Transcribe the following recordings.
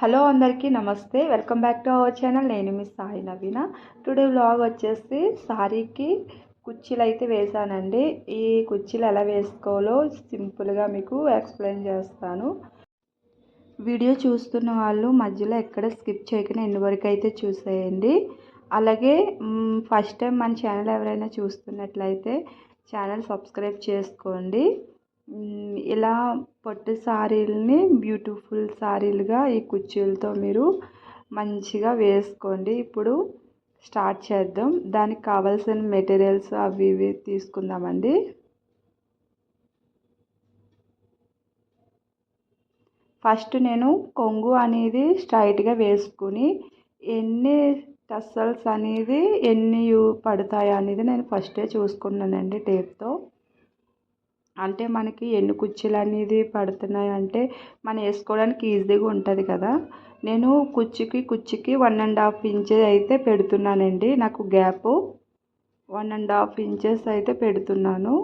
Hello అందరికీ నమస్తే. Welcome back to our channel. నేను మీ సాయి నవీన. టుడే వ్లాగ్ వచ్చేసి సారీకి కుర్చీలు అయితే వేసానండి ఈ కుర్చీలు ఎలా వేసుకోవాలో సింపుల్గా మీకు ఎక్స్ప్లెయిన్ చేస్తాను. వీడియో చూస్తున్న వాళ్ళు మధ్యలో ఎక్కడ స్కిప్ చేయకుండా ఎన్ని వరకు అయితే చూసేయండి. అలాగే ఫస్ట్ టైం మన ఛానల్ ఎవరైనా చూస్తున్నట్లయితే ఛానల్ సబ్స్క్రైబ్ చేసుకోండి. ఇలా పట్టు శారీలని బ్యూటిఫుల్ శారీలుగా ఈ కుర్చీలతో మీరు మంచిగా వేసుకోండి. ఇప్పుడు స్టార్ట్ చేద్దాం. దానికి కావాల్సిన మెటీరియల్స్ అవి ఇవి తీసుకుందామండి. ఫస్ట్ నేను కొంగు అనేది స్ట్రైట్గా వేసుకుని ఎన్ని టస్సల్స్ అనేది ఎన్ని పడతాయి అనేది నేను ఫస్టే చూసుకున్నానండి టేప్తో. అంటే మనకి ఎన్ని కుర్చీలు అనేది పడుతున్నాయి అంటే మనం వేసుకోవడానికి ఈజీగా ఉంటుంది కదా. నేను కుర్చీకి కుర్చీకి వన్ అండ్ హాఫ్ ఇంచెస్ అయితే పెడుతున్నానండి. నాకు gap one and half inches అయితే పెడుతున్నాను.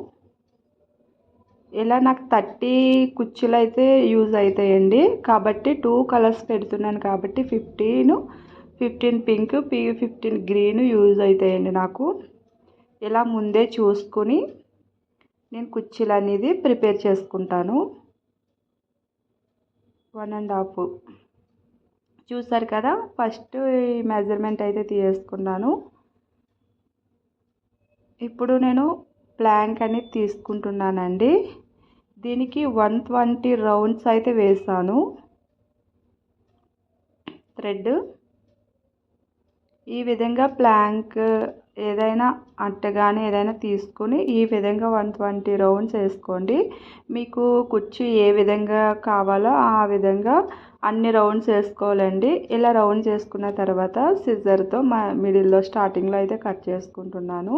ఇలా నాకు థర్టీ కుర్చీలు అయితే యూజ్ అవుతాయండి. కాబట్టి టూ కలర్స్ పెడుతున్నాను కాబట్టి fifteen fifteen pink P fifteen green use అవుతాయండి నాకు. ఇలా ముందే చూసుకొని నేను కుర్చీలు అనేది ప్రిపేర్ చేసుకుంటాను. One and half. చూసారు కదా ఫస్ట్ ఈ మెజర్మెంట్ అయితే తీసుకున్నాను ఇప్పుడు నేను ప్లాంక్ అనేది తీసుకుంటున్నానండి. దీనికి వన్ ట్వంటీ రౌండ్స్ అయితే వేసాను. థ్రెడ్. ఈ విధంగా ప్లాంక్ ఏదైనా అట్ట కానీ ఏదైనా తీసుకొని ఈ విధంగా వన్ ట్వంటీ రౌండ్స్ వేసుకోండి. మీకు కుర్చీ ఏ విధంగా కావాలో ఆ విధంగా అన్ని రౌండ్స్ వేసుకోవాలండి. ఇలా రౌండ్స్ వేసుకున్న తర్వాత సిజర్తో మా మిడిల్లో స్టార్టింగ్లో అయితే కట్ చేసుకుంటున్నాను.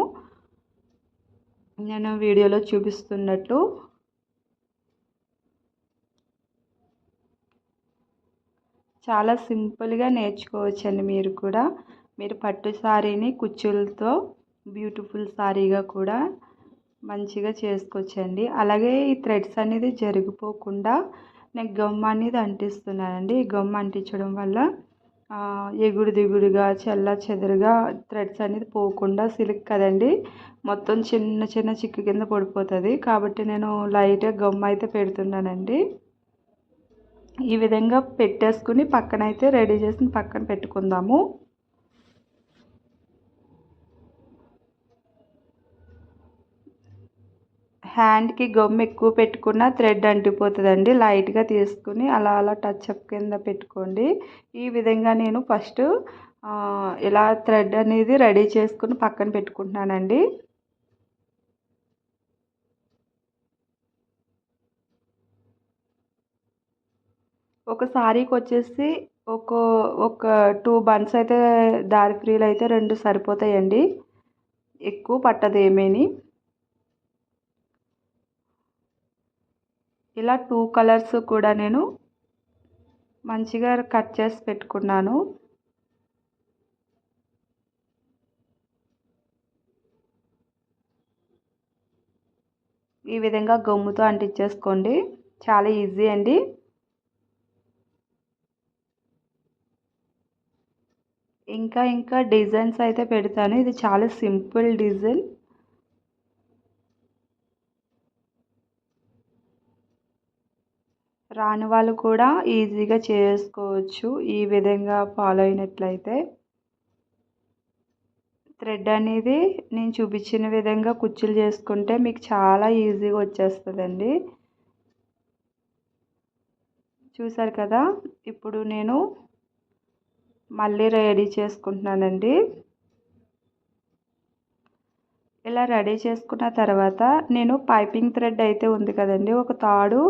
నేను వీడియోలో చూపిస్తున్నట్టు చాలా సింపుల్గా నేర్చుకోవచ్చండి మీరు కూడా. మీరు పట్టు శారీని కుచ్చులతో బ్యూటిఫుల్ శారీగా కూడా మంచిగా చేసుకోవచ్చండి. అలాగే ఈ థ్రెడ్స్ అనేది జరిగిపోకుండా నేను గమ్ అనేది అంటిస్తున్నానండి. ఈ గమ్ అంటించడం వల్ల ఎగుడు దిగుడుగా చెల్ల చెదరుగా థ్రెడ్స్ అనేది పోకుండా సిల్క్ కదండి. మొత్తం చిన్న చిన్న చిక్కు కింద పడిపోతుంది. కాబట్టి నేను లైట్గా గమ్ అయితే పెడుతున్నానండి. ఈ విధంగా పెట్టేసుకుని పక్కన అయితే రెడీ చేసి పక్కన పెట్టుకుందాము. హ్యాండ్కి గమ్ ఎక్కువ పెట్టుకున్న థ్రెడ్ అంటిపోతుందండి. లైట్గా తీసుకుని అలా అలా టచ్ అప్ కింద పెట్టుకోండి. ఈ విధంగా నేను ఫస్ట్ ఇలా థ్రెడ్ అనేది రెడీ చేసుకుని పక్కన పెట్టుకుంటున్నానండి. ఒక శారీకి వచ్చేసి ఒక ఒక టూ బన్స్ అయితే దారి ఫ్రీలు అయితే రెండు సరిపోతాయండి. ఎక్కువ పట్టదు ఏమేని ఇలా టూ కలర్స్ కూడా నేను మంచిగా కట్ చేసి పెట్టుకున్నాను. ఈ విధంగా గమ్ముతో అంటించేసుకోండి. చాలా ఈజీ అండి. ఇంకా ఇంకా డిజైన్స్ అయితే పెడతాను. ఇది చాలా సింపుల్ డిజైన్. రాని వాళ్ళు కూడా ఈజీగా చేసుకోవచ్చు. ఈ విధంగా ఫాలో అయినట్లయితే థ్రెడ్ అనేది నేను చూపించిన విధంగా కుచ్చులు చేసుకుంటే మీకు చాలా ఈజీగా వచ్చేస్తుందండి. చూసారు కదా ఇప్పుడు నేను మళ్ళీ రెడీ చేసుకుంటున్నానండి. ఇలా రెడీ చేసుకున్న తర్వాత నేను పైపింగ్ థ్రెడ్ అయితే ఉంది కదండి ఒక తాడు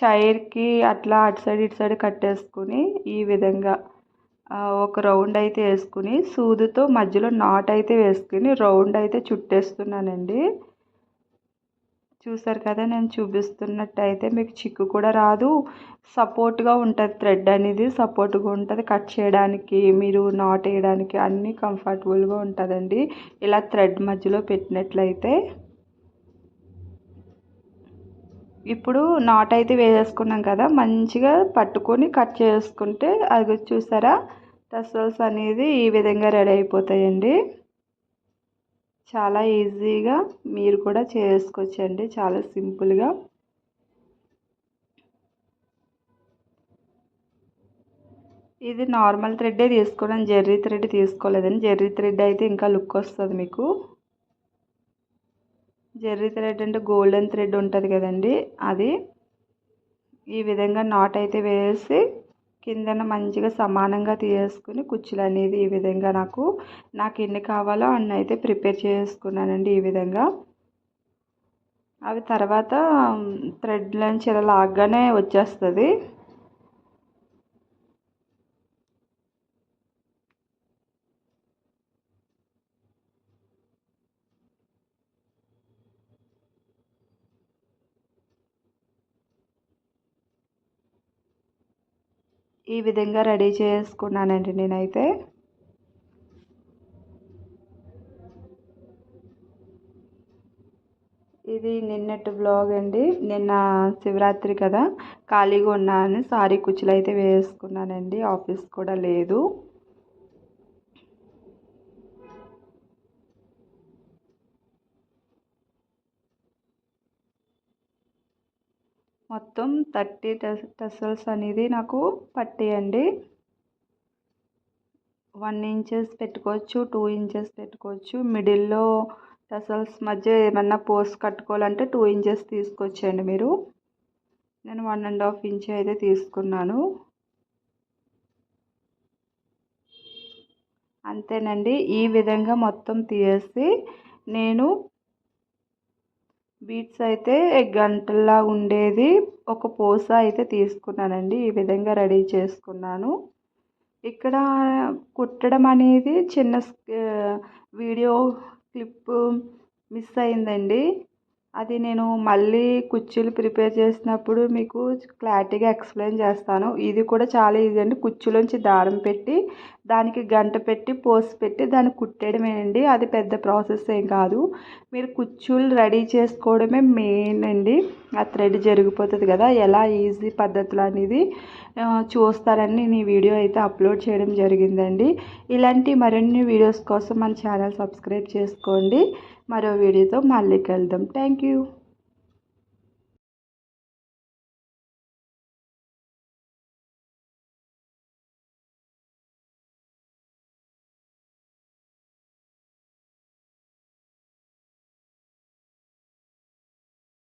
చైర్కి అట్లా అటు సైడ్ ఇటు సైడ్ కట్టేసుకుని ఈ విధంగా ఒక రౌండ్ అయితే వేసుకుని సూదుతో మధ్యలో నాట్ అయితే వేసుకుని రౌండ్ అయితే చుట్టేస్తున్నానండి. చూసారు కదా నేను చూపిస్తున్నట్టయితే మీకు చిక్కు కూడా రాదు. సపోర్ట్గా ఉంటుంది థ్రెడ్ అనేది సపోర్ట్గా ఉంటుంది. కట్ చేయడానికి మీరు నాట్ వేయడానికి అన్నీ కంఫర్టబుల్గా ఉంటుందండి. ఇలా థ్రెడ్ మధ్యలో పెట్టినట్లయితే. ఇప్పుడు నాట్ అయితే వేసేసుకున్నాం కదా మంచిగా పట్టుకొని కట్ చేసుకుంటే అది చూసారా? టసల్స్ అనేది ఈ విధంగా రెడీ అయిపోతాయండి. చాలా ఈజీగా మీరు కూడా చేసుకోవచ్చండి. చాలా సింపుల్గా. ఇది నార్మల్ థ్రెడ్డే తీసుకున్నాను జెర్రీ థ్రెడ్ తీసుకోలేదండి. జెర్రీ థ్రెడ్ అయితే ఇంకా లుక్ వస్తుంది మీకు. జెర్రీ థ్రెడ్ అంటే గోల్డెన్ థ్రెడ్ ఉంటుంది కదండి అది. ఈ విధంగా నాట్ అయితే వేసి కిందన మంచిగా సమానంగా తీసేసుకుని కుచ్చులు అనేది ఈ విధంగా నాకు నాకు ఎన్ని కావాలో అన్ని అయితే ప్రిపేర్ చేసుకున్నానండి ఈ విధంగా. అవి తర్వాత థ్రెడ్ నుంచి ఇలా లాగ్గానే వచ్చేస్తుంది. ఈ విధంగా రెడీ చేసుకున్నానండి నేనైతే. ఇది నిన్నటి బ్లాగ్ అండి. నిన్న శివరాత్రి కదా ఖాళీగా ఉన్నాను. సారీ కుచ్చులు అయితే వేసుకున్నానండి. ఆఫీస్ కూడా లేదు. మొత్తం థర్టీ టెసల్స్ అనేది నాకు పట్టేయండి. వన్ ఇంచెస్ పెట్టుకోవచ్చు టూ ఇంచెస్ పెట్టుకోవచ్చు. మిడిల్లో టసల్స్ మధ్య ఏమన్నా పోస్ట్ కట్టుకోవాలంటే టూ ఇంచెస్ తీసుకొచ్చేయండి మీరు. నేను వన్ అండ్ హాఫ్ ఇంచ్ అయితే తీసుకున్నాను. అంతేనండి. ఈ విధంగా మొత్తం తీసేసి నేను బీట్స్ అయితే గంటల్లా ఉండేది. ఒక పూస అయితే తీసుకున్నానండి. ఈ విధంగా రెడీ చేసుకున్నాను. ఇక్కడ కుట్టడం అనేది చిన్న వీడియో క్లిప్ మిస్ అయిందండి. అది నేను మళ్ళీ కుర్చీలు ప్రిపేర్ చేసినప్పుడు మీకు క్లారిటీగా ఎక్స్ప్లెయిన్ చేస్తాను. ఇది కూడా చాలా ఈజీ అండి. కుర్చీలోంచి దారం పెట్టి దానికి గంట పెట్టి పోసి పెట్టి దాన్ని కుట్టేయడమేనండి. అది పెద్ద ప్రాసెస్ ఏం కాదు. మీరు కుర్చీలు రెడీ చేసుకోవడమే మెయిన్ అండి. ఆ థ్రెడ్ జరిగిపోతుంది కదా. ఎలా ఈజీ పద్ధతులు అనేది చూస్తారని నేను ఈ వీడియో అయితే అప్లోడ్ చేయడం జరిగిందండి. ఇలాంటి మరిన్ని వీడియోస్ కోసం మన ఛానల్ సబ్స్క్రైబ్ చేసుకోండి. మరో వీడియోతో మళ్ళీ కలుద్దాం. Thank you